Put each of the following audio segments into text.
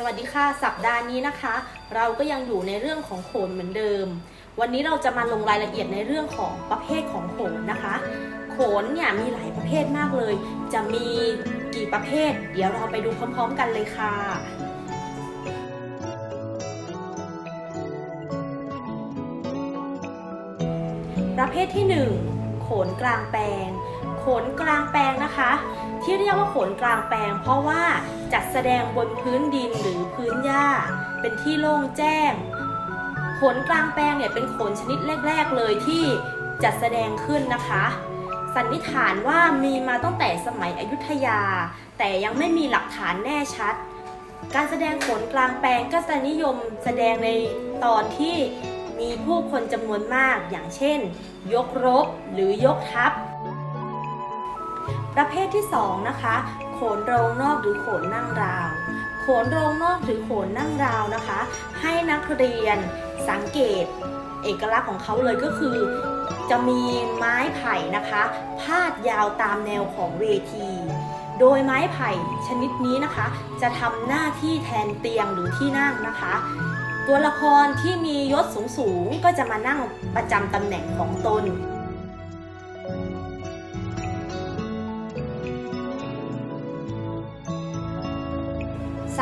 สวัสดีค่ะ สัปดาห์นี้นะคะ เราก็ยังอยู่ในเรื่องของโขนเหมือนเดิม วันนี้เราจะมาลงรายละเอียดในเรื่องของประเภทของโขนนะคะ โขนเนี่ยมีหลายประเภทมากเลย จะมีกี่ประเภท เดี๋ยวเราไปดูพร้อมๆกันเลยค่ะประเภทที่ 1 โขนกลางแปลง โขนกลางแปลงนะคะ ที่เรียกว่าโขนกลางแปลง เพราะว่าจัดแสดงบนพื้นดินหรือพื้นหญ้า เป็นที่โล่งแจ้งโขนกลางแปลงเนี่ยเป็นโขนชนิดแรก ๆ เลยที่จัดแสดงขึ้นนะคะ สันนิษฐานว่ามีมาตั้งแต่สมัยอยุธยา แต่ยังไม่มีหลักฐานแน่ชัด การแสดงโขนกลางแปลงก็จะนิยมแสดงในตอนที่มีผู้คนจำนวนมากอย่างเช่น ยกรบหรือยกทัพ ประเภทที่ 2 นะคะ โขนโรงนอกหรือโขนนั่งราว โขนโรงนอกหรือโขนนั่งราวนะคะ ให้นักเรียนสังเกต เอกลักษณ์ของเขาเลยก็คือ จะมีไม้ไผ่นะคะ พาดยาวตามแนวของเวทีโดยไม้ไผ่ชนิดนี้นะคะ จะทำหน้าที่แทนเตียงหรือที่นั่งนะคะ ตัวละครที่มียศสูงๆก็จะมานั่งประจำตำแหน่งของตน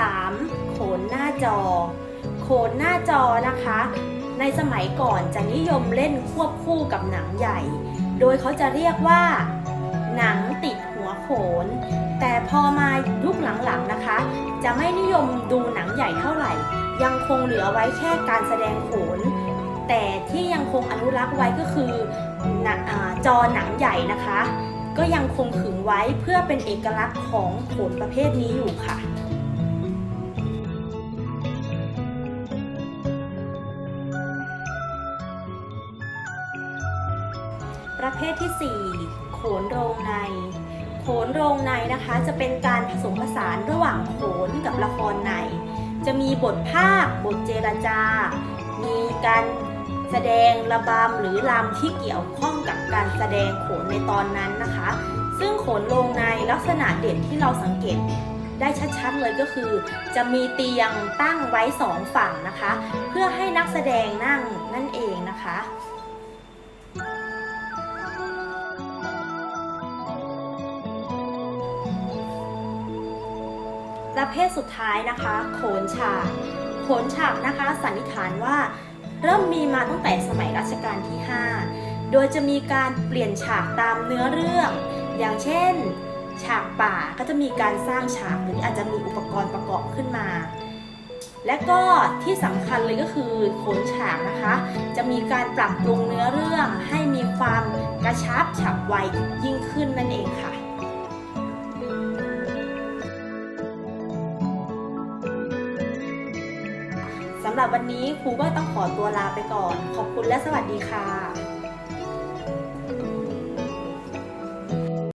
3. โขนหน้าจอ โขนหน้าจอนะคะ ในสมัยก่อนจะนิยมเล่นควบคู่กับหนังใหญ่ โดยเขาจะเรียกว่า หนังติดหัวโขน แต่พอมายุคหลังๆนะคะ จะไม่นิยมดูหนังใหญ่เท่าไหร่ ยังคงเหลือไว้แค่การแสดงโขน แต่ที่ยังคงอนุรักษ์ไว้ก็คืออจอหนังใหญ่นะคะ ก็ยังคงขึงไว้เพื่อเป็นเอกลักษณ์ของโขนประเภทนี้อยู่ค่ะ ประเภทที่ 4 โขนโรงใน โขนโรงในนะคะ จะเป็นการผสมผสานระหว่างโขนกับละครใน จะมีบทภาค บทเจรจา มีการแสดงระบำหรือรำที่เกี่ยวข้องกับการแสดงโขนในตอนนั้นนะคะ ซึ่งโขนโรงในลักษณะเด่นที่เราสังเกตได้ชัดๆเลยก็คือ จะมีเตียงตั้งไว้สองฝั่งนะคะ เพื่อให้นักแสดงนั่งนั่นเองนะคะ ประเภทสุดท้ายนะคะโขนฉาก โขนฉากนะคะสันนิษฐานว่าเริ่มมีมาตั้งแต่สมัยรัชกาลที่ 5 โดยจะมีการเปลี่ยนฉากตามเนื้อเรื่อง อย่างเช่น ฉากป่าก็จะมีการสร้างฉากหรืออาจจะมีอุปกรณ์ประกอบขึ้นมา และก็ที่สำคัญเลยก็คือโขนฉากนะคะ จะมีการปรับปรุงเนื้อเรื่องให้มีความกระชับฉับไวยิ่งขึ้นนั่นเองค่ะำหรับวันนี้ครูก็ต้องขอตัวลาไปก่อน ขอบคุณและสวัสดีค่ะ